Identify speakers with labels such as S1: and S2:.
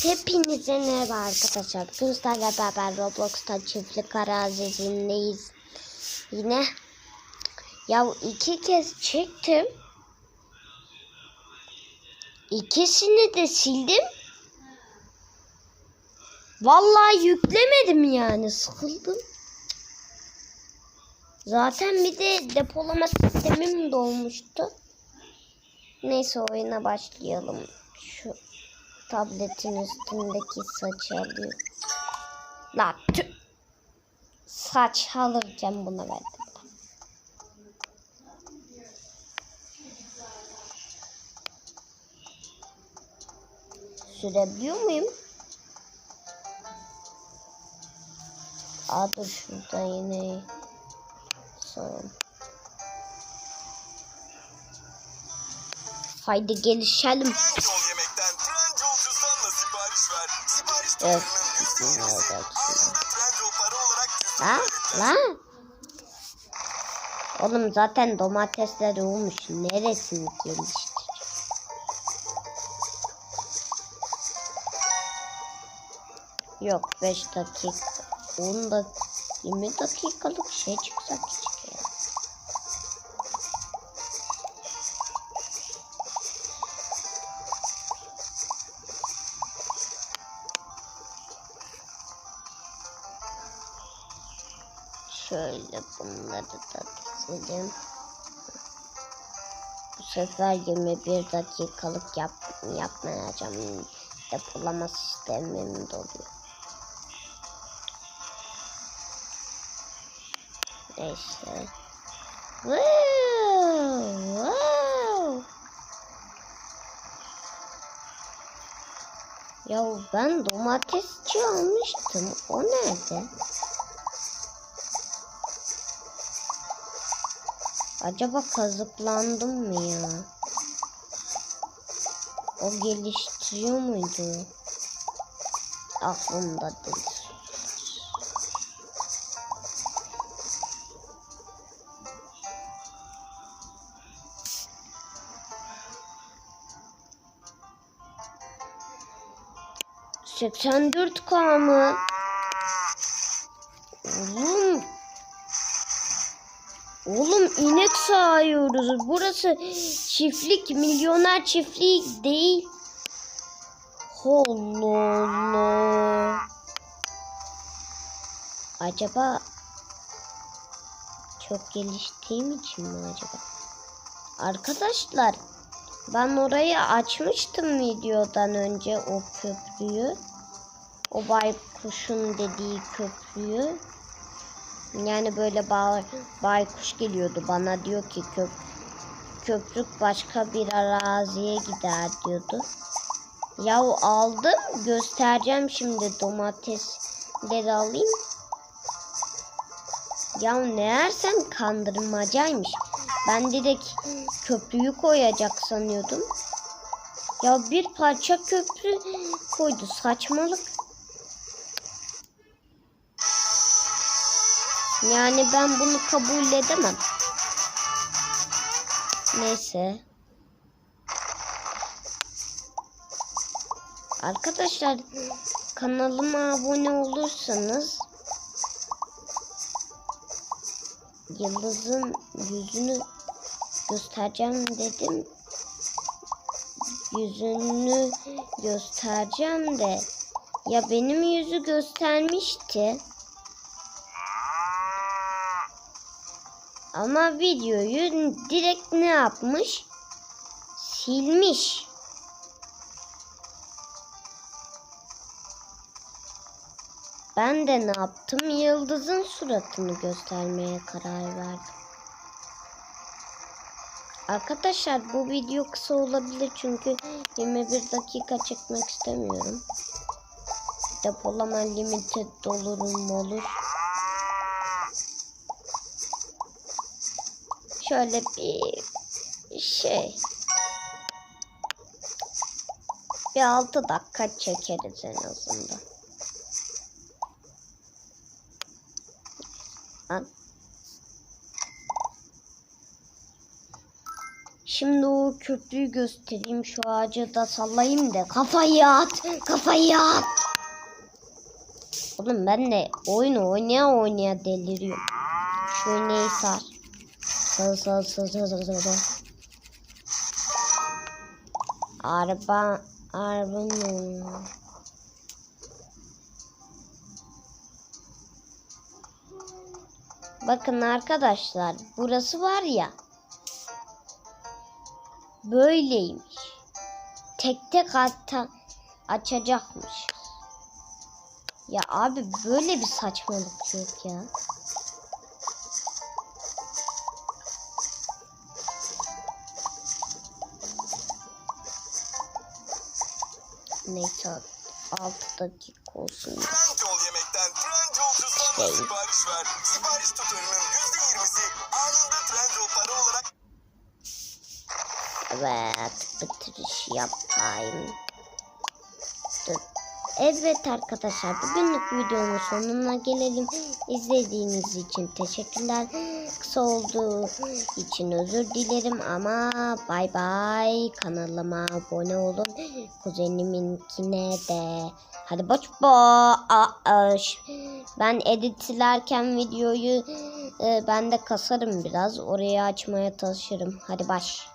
S1: Hepinize merhaba arkadaşlar. Kızlarla beraber Roblox'ta çiftlik arazisindeyiz. Yine ya iki kez çektim. İkisini de sildim. Vallahi yüklemedim yani sıkıldım. Zaten bir de depolama sistemim dolmuştu. Neyse oyuna başlayalım. Şu tabletin üstündeki saçı alayım. La tüh. Saç alırken buna verdim. Sürebiliyor muyum? Aa şurada yine son. Haydi gelişelim. La
S2: vereceğiz.
S1: la. Oğlum zaten domatesler olmuş. Neresini geliştir? Yok 5 dakika. 10 dakika. 20 dakikalık şey çıksa keşke. Şöyle bunları da dizelim. Bu sefer 21 dakikalık yap, yapmayacağım. Depolama sistemim doluyor. Neyse. Wow, wow. Ya ben domatesçi almıştım. O nerede? Acaba kazıklandım mı ya? O geliştiriyor muydu? Aklımda değil. Seksen dört K? Oğlum Oğlum inek sağıyoruz. Burası çiftlik, milyoner çiftlik değil. Allah. Acaba çok geliştiğim için mi acaba? Arkadaşlar ben orayı açmıştım videodan önce o köprüyü. O baykuşun dediği köprüyü. Yani böyle bay, baykuş geliyordu bana diyor ki köp, köprük başka bir araziye gider diyordu. Yahu aldım göstereceğim şimdi domatesleri alayım. Ya meğersem kandırmacaymış. Ben direkt köprüyü koyacak sanıyordum. Ya bir parça köprü koydu saçmalık. Yani ben bunu kabul edemem. Neyse. Arkadaşlar kanalıma abone olursanız Yıldız'ın yüzünü göstereceğim dedim. Yüzünü göstereceğim de ya benim yüzü göstermişti. Ama videoyu direkt ne yapmış? Silmiş. Ben de ne yaptım? Yıldızın suratını göstermeye karar verdim. Arkadaşlar bu video kısa olabilir çünkü 21 dakika çekmek istemiyorum. Depolama limited dolurum olur. Şöyle bir şey. Bir 6 dakika çekeriz en azından. Şimdi o köprüyü göstereyim. Şu ağacı da sallayayım da. Kafayı at. Kafayı at. Oğlum ben de oyunu oynaya oynaya deliriyorum. Şu iğneyi sar. Sar sar sar sar sar sar. sar. Araba arabanın Bakın arkadaşlar burası var ya böyleymiş. Tek tek hatta açacakmış. Ya abi böyle bir saçmalık yok ya. Neyse 6 dakika olsun.
S2: Trendyol yemekten Trendyol cüzdanla
S1: Şey.
S2: sipariş ver. Sipariş tutarının %20'si anında Trendyol para olarak
S1: Evet, bitiriş yapayım. Dur. Evet arkadaşlar, bugünlük videonun sonuna gelelim. İzlediğiniz için teşekkürler. Kısa olduğu için özür dilerim ama bay bay. Kanalıma abone olun. Kuzeniminkine de. Hadi boş boş. Ben editlerken videoyu e, ben de kasarım biraz. Oraya açmaya çalışırım. Hadi baş.